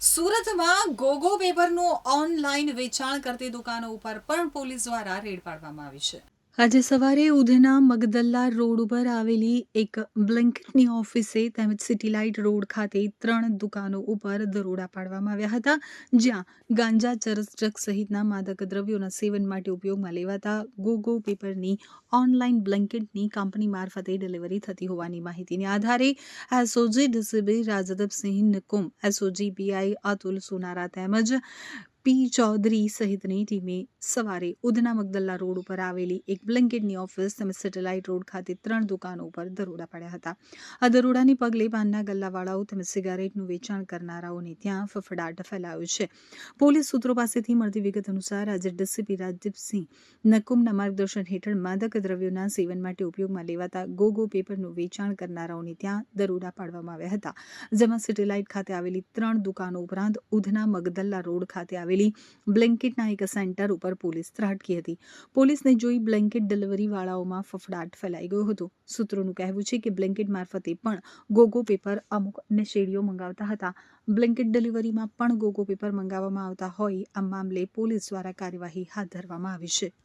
સુરતમાં ગોગો પેપરનું ઓનલાઈન વેચાણ કરતી દુકાનો ઉપર પણ પોલીસ દ્વારા રેડ પાડવામાં આવી છે. આજે સવારે ઉધના મગદલ્લા રોડ ઉપર આવેલી એક બ્લેન્કેટની ઓફિસે તેમજ સિટી લાઇટ રોડ ખાતે ત્રણ દુકાનો ઉપર દરોડા પાડવામાં આવ્યા હતા, જ્યાં ગાંજા ચરસ ડ્રગ સહિતના માદક દ્રવ્યોના સેવન માટે ઉપયોગમાં લેવાતા ગોગો પેપરની ઓનલાઈન બ્લેન્કેટની કંપની મારફતે ડિલિવરી થતી હોવાની માહિતીને આધારે SOG DCB Rajdeepsinh Nikum, SOG PI Atul Sonara તેમજ પી. ચૌધરી સહિતની ટીમે સવારે ઉધના મગદલ્લા રોડ ઉપર આવેલી એક બ્લેન્કેટની ઓફિસ તેમજ સેટેલાઇટ રોડ ખાતે ત્રણ દુકાનો ઉપર દરોડા પાડ્યા હતા. આ દરોડાને પગલે પાનના ગલ્લાવાળાઓ તેમજ સિગારેટનું વેચાણ કરનારાઓને ત્યાં ફફડાટ ફેલાયો છે. પોલીસ સૂત્રો પાસેથી મળતી વિગત અનુસાર આજે ડીસીપી રાજદીપસિંહ નકુમના માર્ગદર્શન હેઠળ માદક દ્રવ્યોના સેવન માટે ઉપયોગમાં લેવાતા ગોગો પેપરનું વેચાણ કરનારાઓને ત્યાં દરોડા પાડવામાં આવ્યા હતા. જેમાં સેટેલાઇટ ખાતે આવેલી ત્રણ દુકાનો ઉપરાંત ઉધના મગદલ્લા રોડ ખાતે આવેલી બ્લેન્કેટના એક સેન્ટર ઉપર પોલીસ ત્રાટકી હતી. પોલીસને જોઈ બ્લેન્કેટ ડિલિવરીવાળાઓમાં ફફડાટ ફેલાઈ ગયો હતો. સૂત્રોનું કહેવું છે કે બ્લેન્કેટ મારફતે પણ ગોગો પેપર અમુક નશેડીઓ મંગાવતા હતા. બ્લેન્કેટ ડિલિવરીમાં પણ ગોગો પેપર મંગાવવામાં આવતા હોય આ મામલે પોલીસ દ્વારા કાર્યવાહી હાથ ધરવામાં આવી છે.